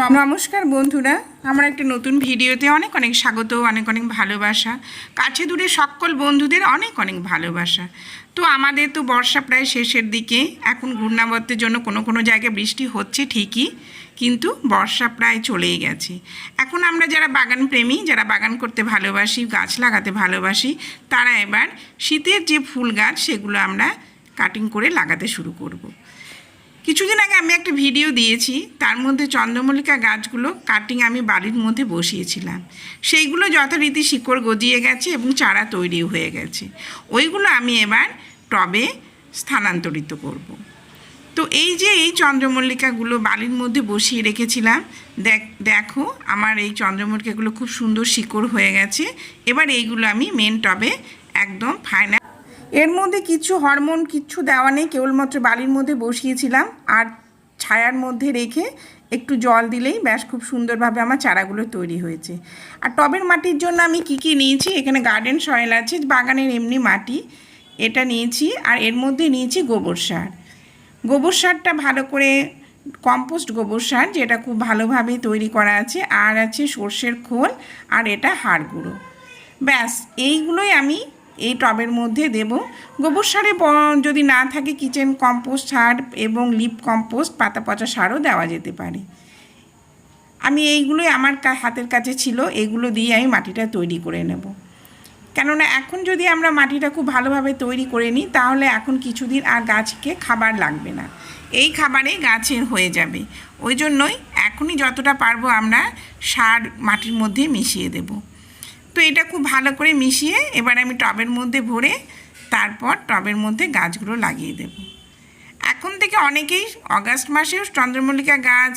নমস্কার বন্ধুরা, আমার একটা নতুন ভিডিওতে অনেক অনেক স্বাগত, অনেক অনেক ভালোবাসা। কাছে দূরে সকল বন্ধুদের অনেক অনেক ভালোবাসা। তো আমাদের তো বর্ষা প্রায় শেষের দিকে, এখন ঘূর্ণাবর্তের জন্য কোনো কোনো জায়গায় বৃষ্টি হচ্ছে ঠিকই, কিন্তু বর্ষা প্রায় চলেই গেছে। এখন আমরা যারা বাগান প্রেমী যারা বাগান করতে ভালোবাসি, গাছ লাগাতে ভালোবাসি, তারা এবার শীতের যে ফুল গাছ, সেগুলো আমরা কাটিং করে লাগাতে শুরু করব। কিছুদিন আগে আমি একটা ভিডিও দিয়েছি, তার মধ্যে চন্দ্রমল্লিকা গাছগুলো কাটিং আমি বাড়ির মধ্যে বসিয়েছিলাম। সেইগুলো যথারীতি শিকড় গজিয়ে গেছে এবং চারা তৈরিও হয়ে গেছে। ওইগুলো আমি এবার টবে স্থানান্তরিত করব। তো এই যে এই চন্দ্রমল্লিকাগুলো বালির মধ্যে বসিয়ে রেখেছিলাম, দেখ, দেখো আমার এই চন্দ্রমল্লিকাগুলো খুব সুন্দর শিকড় হয়ে গেছে। এবার এইগুলো আমি মেন টবে একদম ফাইনাল এর মধ্যে কিছু হরমোন কিচ্ছু দেওয়া নেই, কেবলমাত্র বালির মধ্যে বসিয়েছিলাম আর ছায়ার মধ্যে রেখে একটু জল দিলেই ব্যাস খুব সুন্দরভাবে আমার চারাগুলো তৈরি হয়েছে। আর টবের মাটির জন্য আমি কি কি নিয়েছি? এখানে গার্ডেন সয়েল আছে, বাগানের এমনি মাটি, এটা নিয়েছি আর এর মধ্যে নিয়েছি গোবর সার। গোবর সারটা ভালো করে কম্পোস্ট গোবর সার, যেটা খুব ভালোভাবে তৈরি করা আছে, আর আছে সর্ষের খোল আর এটা হাড় গুঁড়ো। ব্যাস, এইগুলোই আমি এই টবের মধ্যে দেব। গোবর সারে যদি না থাকে কিচেন কম্পোস্ট সার এবং লিপ কম্পোস্ট পাতা পচা সারও দেওয়া যেতে পারে। আমি এইগুলোই আমার হাতের কাছে ছিল, এগুলো দিয়ে আমি মাটিটা তৈরি করে নেব। কেননা এখন যদি আমরা মাটিটা খুব ভালোভাবে তৈরি করে নিই, তাহলে এখন কিছুদিন আর গাছকে খাবার লাগবে না। এই খাবারে গাছের হয়ে যাবে। ওই জন্যই এখনই যতটা পারব আমরা সার মাটির মধ্যে মিশিয়ে দেব। তো এটা খুব ভালো করে মিশিয়ে এবার আমি টবের মধ্যে ভরে তারপর টবের মধ্যে গাছগুলো লাগিয়ে দেব। এখন থেকে অনেকেই অগাস্ট মাসেও চন্দ্রমল্লিকা গাছ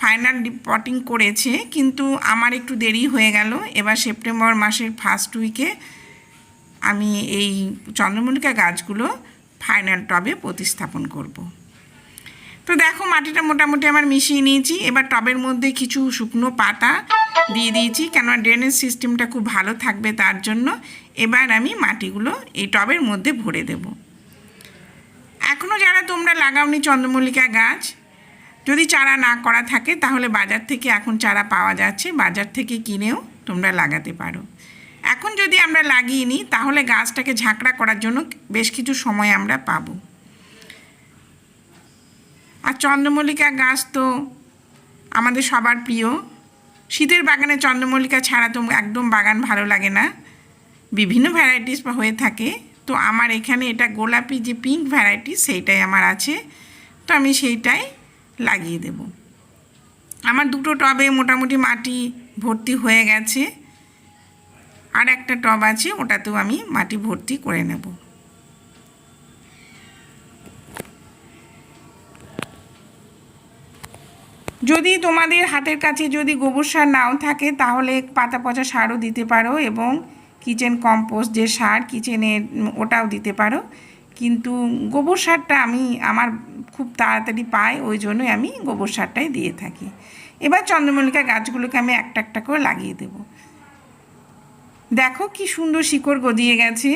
ফাইনাল পটিং করেছে, কিন্তু আমার একটু দেরি হয়ে গেল। এবার সেপ্টেম্বর মাসের ফার্স্ট উইকে আমি এই চন্দ্রমল্লিকা গাছগুলো ফাইনাল টবে প্রতিস্থাপন করব। তো দেখো মাটিটা মোটামুটি আমার মিশিয়ে নিয়েছি। এবার টবের মধ্যে কিছু শুকনো পাতা দিয়ে দিয়েছি কেননা ড্রেনেজ সিস্টেমটা খুব ভালো থাকবে তার জন্য। এবার আমি মাটিগুলো এই টবের মধ্যে ভরে দেবো। এখনও যারা তোমরা লাগাওনি চন্দ্রমল্লিকা গাছ, যদি চারা না করা থাকে তাহলে বাজার থেকে এখন চারা পাওয়া যাচ্ছে, বাজার থেকে কিনেও তোমরা লাগাতে পারো। এখন যদি আমরা লাগিয়ে নিই, তাহলে গাছটাকে ঝাঁকড়া করার জন্য বেশ কিছু সময় আমরা পাবো। আর চন্দ্রমল্লিকা গাছ তো আমাদের সবার প্রিয়। শীতের বাগানে চন্দ্রমল্লিকা ছাড়া তো একদম বাগান ভালো লাগে না। বিভিন্ন ভ্যারাইটিস হয়ে থাকে। তো আমার এখানে এটা গোলাপি যে পিঙ্ক ভ্যারাইটি সেইটাই আমার আছে। তো আমি সেইটাই লাগিয়ে দেব। আমার দুটো টবে মোটামুটি মাটি ভর্তি হয়ে গেছে। আর একটা টব আছে, ওটাতেও আমি মাটি ভর্তি করে নেব। যদি তোমাদের হাতের কাছে যদি গোবর সার নাও থাকে, তাহলে পাতা পচা সারও দিতে পারো এবং কিচেন কম্পোস্ট যে সার কিচেনের ওটাও দিতে পারো। কিন্তু গোবর সারটা আমি, আমার খুব তাড়াতাড়ি পাই, ওই জন্যই আমি গোবর সারটাই দিয়ে থাকি। এবার চন্দ্রমল্লিকা গাছগুলোকে আমি একটা একটা করে লাগিয়ে দেব। দেখো কি সুন্দর শিকড় গজিয়ে গেছে।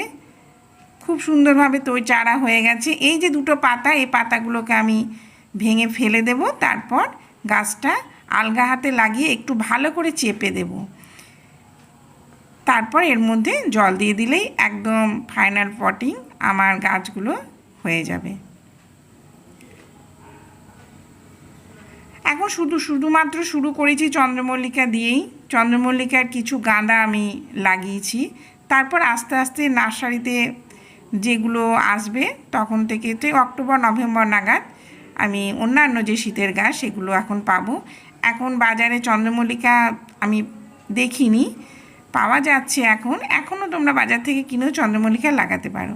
খুব সুন্দরভাবে তৈ, চারা হয়ে গেছে। এই যে দুটো পাতা, এই পাতাগুলোকে আমি ভেঙে ফেলে দেব, তারপর গাছটা আলগা হাতে লাগিয়ে একটু ভালো করে চেপে দেব। তারপর এর মধ্যে জল দিয়ে দিলেই একদম ফাইনাল পটিং আমার গাছগুলো হয়ে যাবে। এখন শুধু, শুধুমাত্র শুরু করেছি চন্দ্রমল্লিকা দিয়েই। চন্দ্রমল্লিকার কিছু গাঁদা আমি লাগিয়েছি। তারপর আস্তে আস্তে নার্সারিতে যেগুলো আসবে তখন থেকে অক্টোবর, নভেম্বর নাগাদ আমি অন্যান্য যে শীতের গাছ, সেগুলো এখন পাবো। এখন বাজারে চন্দ্রমল্লিকা আমি দেখিনি, পাওয়া যাচ্ছে এখন। এখনও তোমরা বাজার থেকে কিনেও চন্দ্রমল্লিকা লাগাতে পারো।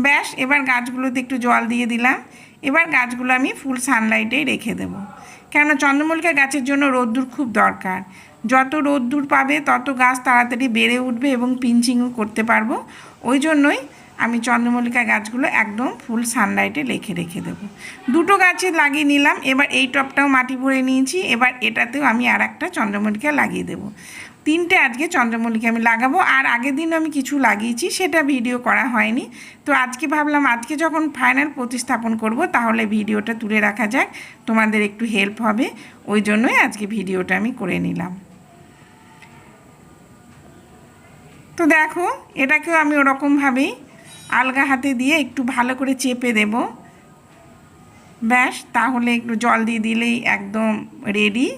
ব্যাস, এবার গাছগুলোতে একটু জল দিয়ে দিলাম। এবার গাছগুলো আমি ফুল সানলাইটেই রেখে দেবো। কেননা চন্দ্রমল্লিকা গাছের জন্য রোদ্দুর খুব দরকার। যত রোদ্দুর পাবে, তত গাছ তাড়াতাড়ি বেড়ে উঠবে এবং পিঞ্চিংও করতে পারব। ওই জন্যই আমি চন্দ্রমল্লিকা গাছগুলো একদম ফুল সানলাইটে রেখে রেখে দেবো। দুটো গাছে লাগিয়ে নিলাম, এবার এই টপটাও মাটি ভরে নিয়েছি, এবার এটাতেও আমি আর একটা চন্দ্রমল্লিকা লাগিয়ে দেবো। তিনটে আজকে চন্দ্রমল্লিকা আমি লাগাবো, আর আগের দিন আমি কিছু লাগিয়েছি, সেটা ভিডিও করা হয়নি। তো আজকে ভাবলাম, আজকে যখন ফাইনাল প্রতিস্থাপন করব, তাহলে ভিডিওটা তুলে রাখা যাক, তোমাদের একটু হেল্প হবে, ওই জন্যই আজকে ভিডিওটা আমি করে নিলাম। তো দেখো, এটাকেও আমি ওরকমভাবেই আলগা হাতে দিয়ে একটু ভালো করে চেপে দেব। ব্যাস, তাহলে একটু জল দিয়ে দিলেই একদম রেডি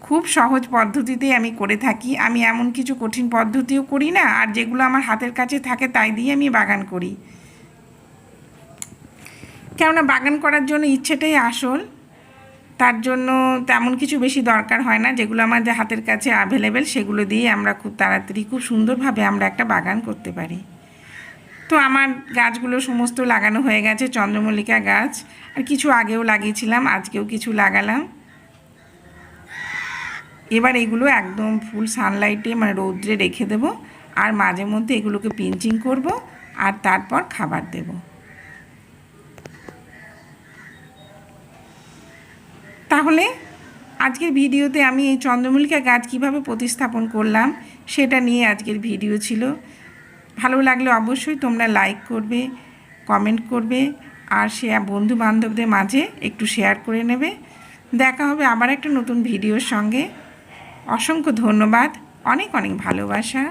খুব সহজ পদ্ধতিতেই আমি করে থাকি। আমি এমন কিছু কঠিন পদ্ধতিও করি না, আর যেগুলো আমার হাতের কাছে থাকে তাই দিয়ে আমি বাগান করি। কেননা বাগান করার জন্য ইচ্ছেটাই আসল। তার জন্য তেমন কিছু বেশি দরকার হয় না। যেগুলো আমাদের হাতের কাছে অ্যাভেলেবেল সেগুলো দিয়ে আমরা খুব তাড়াতাড়ি, খুব সুন্দরভাবে আমরা একটা বাগান করতে পারি। তো আমার গাছগুলো সমস্ত লাগানো হয়ে গেছে, চন্দ্রমল্লিকা গাছ। আর কিছু আগেও লাগিয়েছিলাম, আজকেও কিছু লাগালাম। এবার এগুলো একদম ফুল সানলাইটে মানে রৌদ্রে রেখে দেবো। আর মাঝে মধ্যে এগুলোকে পিঞ্চিং করব, আর তারপর খাবার দেব। তাহলে আজকের ভিডিওতে আমি এই চন্দ্রমল্লিকা গাছ কীভাবে প্রতিস্থাপন করলাম, সেটা নিয়ে আজকের ভিডিও ছিল। ভালো লাগলে অবশ্যই তোমরা লাইক করবে কমেন্ট করবে, আর সে বন্ধু বান্ধবদের মাঝে একটু শেয়ার করে নেবে। দেখা হবে আবার একটা নতুন ভিডিওর সঙ্গে। অসংখ্য ধন্যবাদ। অনেক অনেক ভালোবাসা।